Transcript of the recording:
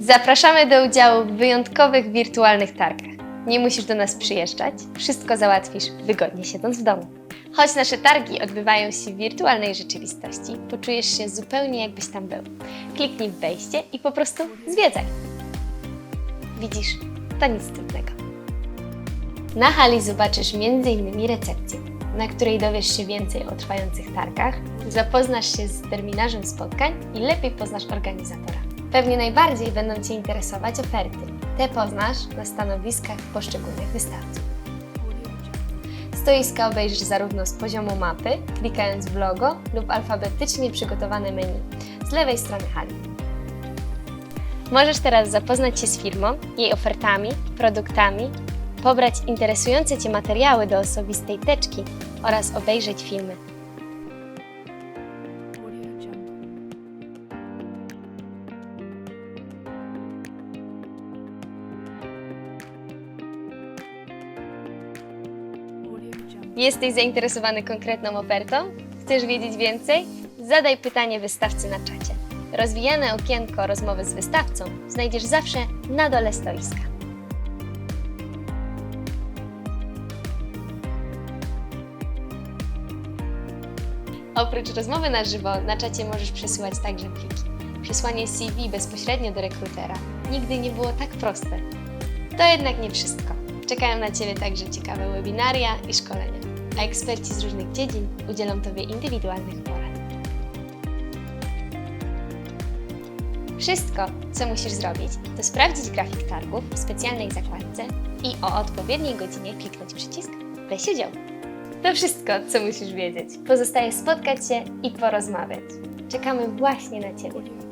Zapraszamy do udziału w wyjątkowych wirtualnych targach. Nie musisz do nas przyjeżdżać, wszystko załatwisz wygodnie siedząc w domu. Choć nasze targi odbywają się w wirtualnej rzeczywistości, poczujesz się zupełnie jakbyś tam był. Kliknij w wejście i po prostu zwiedzaj. Widzisz, to nic trudnego. Na hali zobaczysz m.in. recepcję, na której dowiesz się więcej o trwających targach, zapoznasz się z terminarzem spotkań i lepiej poznasz organizatora. Pewnie najbardziej będą Cię interesować oferty. Te poznasz na stanowiskach poszczególnych wystawców. Stoiska obejrzysz zarówno z poziomu mapy, klikając w logo lub alfabetycznie przygotowane menu z lewej strony hali. Możesz teraz zapoznać się z firmą, jej ofertami, produktami, pobrać interesujące Cię materiały do osobistej teczki oraz obejrzeć filmy. Jesteś zainteresowany konkretną ofertą? Chcesz wiedzieć więcej? Zadaj pytanie wystawcy na czacie. Rozwijane okienko rozmowy z wystawcą znajdziesz zawsze na dole stoiska. Oprócz rozmowy na żywo, na czacie możesz przesyłać także pliki. Przesłanie CV bezpośrednio do rekrutera nigdy nie było tak proste. To jednak nie wszystko. Czekają na Ciebie także ciekawe webinaria i szkolenia, a eksperci z różnych dziedzin udzielą Tobie indywidualnych porad. Wszystko, co musisz zrobić, to sprawdzić grafik targów w specjalnej zakładce i o odpowiedniej godzinie kliknąć przycisk Weź udział. To wszystko, co musisz wiedzieć. Pozostaje spotkać się i porozmawiać. Czekamy właśnie na Ciebie.